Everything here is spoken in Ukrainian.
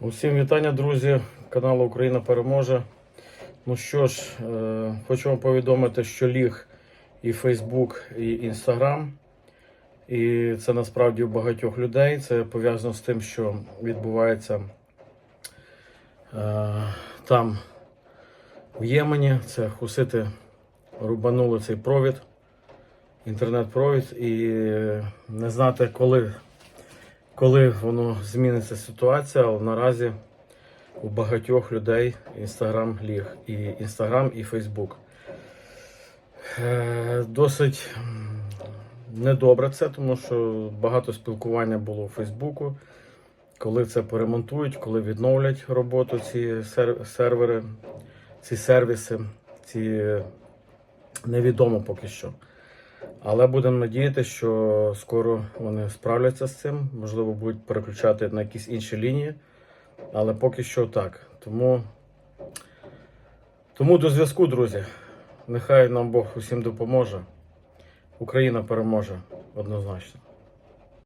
Усім вітання, друзі, каналу Україна переможе. Ну що ж, е, хочу вам повідомити, що ліг і Фейсбук, і Інстаграм. І це насправді у багатьох людей. Це пов'язано з тим, що відбувається е, там в Ємені. Це хусити рубанули цей провід, інтернет-провід, і не знати, коли коли воно зміниться ситуація, але наразі у багатьох людей інстаграм ліг. І інстаграм, і Фейсбук. Досить недобре це, тому що багато спілкування було у Фейсбуку. Коли це поремонтують, коли відновлять роботу ці сервери, ці сервіси, ці невідомо поки що. Але будемо надіятися, що скоро вони справляться з цим. Можливо, будуть переключати на якісь інші лінії. Але поки що так. Тому, тому до зв'язку, друзі. Нехай нам Бог усім допоможе. Україна переможе однозначно.